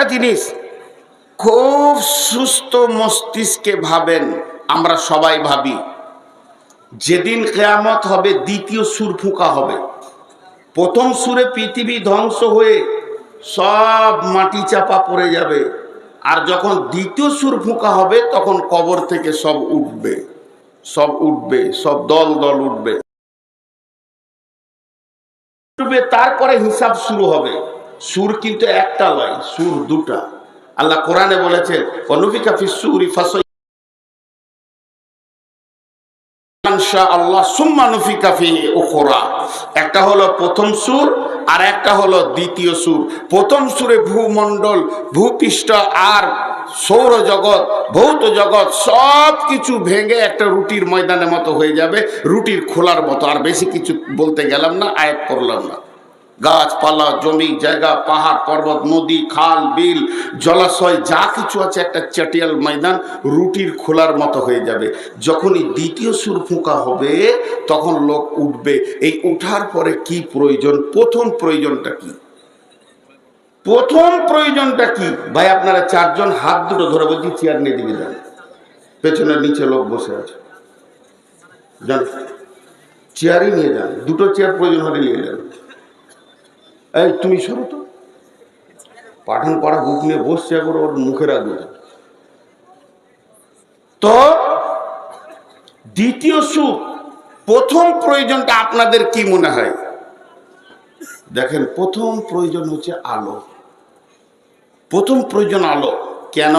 একটা জিনিস, খুব সুস্থ মস্তিষ্কে ভাবেন, আমরা সবাই ভাবি, যেদিন কেয়ামত হবে, দ্বিতীয় সুর ফুঁকা হবে। প্রথম সুরে পৃথিবী ধ্বংস হয়ে সব মাটি চাপা পড়ে যাবে, আর যখন দ্বিতীয় সুর ফুঁকা হবে, তখন কবর থেকে সব উঠবে সব উঠবে, সব দল দল উঠবে। তারপরে হিসাব শুরু হবে। সুর কিন্তু একটা নয়, সুর দুটা। আল্লাহ কোরআনে বলেছেন অনুফিকা একটা হলো প্রথম সুর, আর একটা হলো দ্বিতীয় সুর। প্রথম সুরে ভূমণ্ডল, ভূপৃষ্ঠ, আর সৌর জগৎ ভৌত জগৎ সব কিছু ভেঙে একটা রুটির ময়দানের মতো হয়ে যাবে, রুটির খোলার মতো। আর বেশি কিছু বলতে গেলাম না, আয়াত করলাম না। গাছপালা, জমি, জায়গা, পাহাড়, পর্বত, নদী, খাল, বিল, জলাশয়, যা কিছু আছে একটা চাটিয়াল ময়দান রুটির খোলার মতো হয়ে যাবে। যখনই দ্বিতীয় সুর ফুঁকা হবে, তখন লোক উঠবে। এই ওঠার পরে কি প্রয়োজন? প্রথম প্রয়োজনটা কি? প্রথম প্রয়োজনটা কি? ভাই, আপনারা চারজন হাত দুটো ধরে বলছি, চেয়ার নিয়ে দিকে যান। পেছনের নিচে লোক বসে আছে। যান। চেয়ারই নিয়ে যান। দুটো চেয়ার প্রয়োজন হলে নিয়ে যান। এই, তুমি সরো তো। পাঠান পাড়া বুক নিয়ে বসছে একবার ওর মুখে রাখবে তো, দ্বিতীয় সুখ, প্রথম প্রয়োজনটা আপনাদের কি মনে হয়? দেখেন, প্রথম প্রয়োজন হচ্ছে আলো। প্রথম প্রয়োজন আলো। কেন?